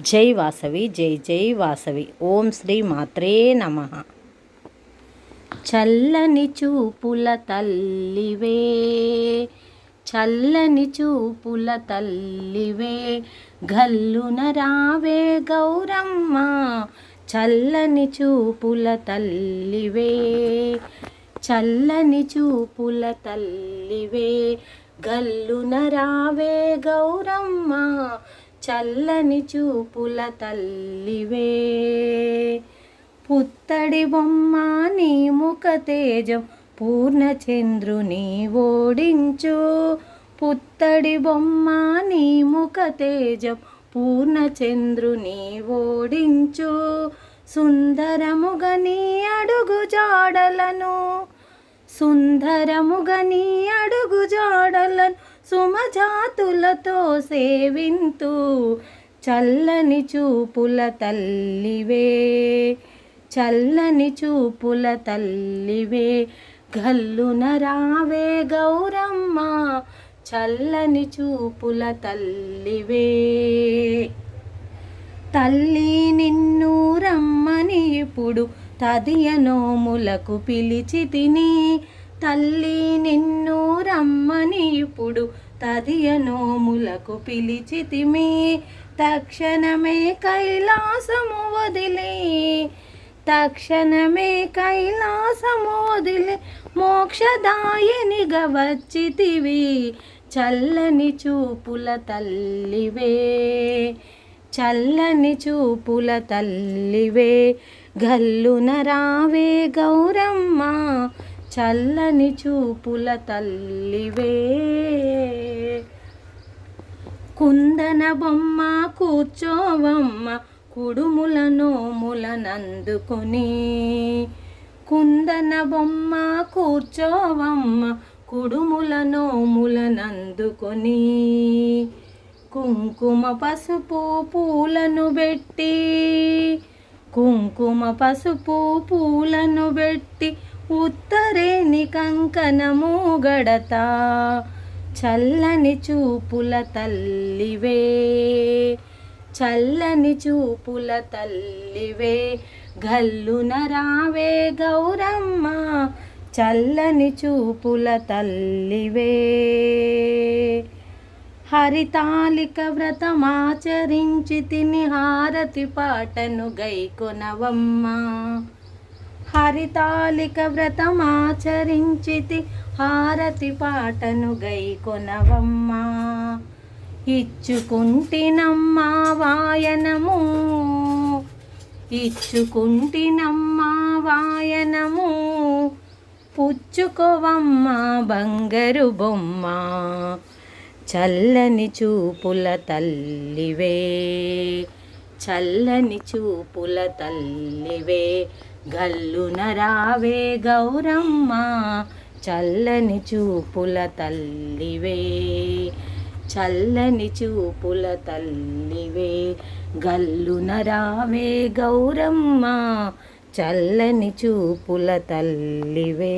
జై వాసవి జై జై వాసవి. ఓం శ్రీ మాత్రే నమ. చల్లని చూపుల తల్లివే చల్లని చూపుల తల్లివే గల్లున రావే గౌరమ్మ. చల్లని చూపుల తల్లివే చల్లని చూపుల తల్లివే గల్లున రావే గౌరమ్మ. చల్లని చూపుల తల్లివే. పుత్తడి బొమ్మ నీ ముఖ తేజం పూర్ణచంద్రుని ఓడించు. పుత్తడి బొమ్మ నీ ముఖ తేజం పూర్ణచంద్రుని ఓడించు. సుందరముగని నీ అడుగు జాడలను సుందరముగని నీ అడుగు సుమజాతులతో సేవింతు చల్లని చూపుల తల్లివే చల్లని చూపుల తల్లివే. గల్లున రావే గౌరమ్మ చల్లని చూపుల తల్లివే. తల్లి నిన్ను రమ్మని ఇప్పుడు తదియ నోములకు పిలిచి తిని తల్లి నిన్ను రమ్మని ఇప్పుడు తదియ నోములకు తక్షణమే కైలాసము వదిలి తక్షణమే కైలాసము వదిలి మోక్షదాయినిగా వచ్చితివి. చల్లని చూపుల తల్లివే చల్లని చూపుల తల్లివే గల్లున రావే గౌరమ్మ. చల్లని చూపుల తల్లివే. కుందన బొమ్మ కూర్చోవమ్మ కుడుముల నోములనందుకొని కుందన బొమ్మ కూర్చోవమ్మ కుడుముల నోములనందుకొని కుంకుమ పసుపు పూలను పెట్టి కుంకుమ పసుపు పూలను పెట్టి ఉత్తరేని కంకణము గడత చల్లని చూపుల తల్లివే. చల్లని చూపుల తల్లివే గల్లున రావే గౌరమ్మ. చల్లని చూపుల తల్లివే. హరితాలిక వ్రతమాచరించి తిని హారతి పాటను గైకొనవమ్మ. హరితాలిక వ్రతమాచరించితి హారతి పాటను గైకొనవమ్మ. ఇచ్చుకుంటినమ్మా వాయనము ఇచ్చుకుంటినమ్మా వాయనము పుచ్చుకోవమ్మ బంగారు బొమ్మ. చల్లని చూపుల తల్లివే చల్లని చూపుల తల్లివే గల్లున రావే గౌరమ్మ చల్లని చూపుల తల్లివే. చల్లని చూపుల తల్లివే గల్లున రావే గౌరమ్మ చల్లని చూపుల తల్లివే.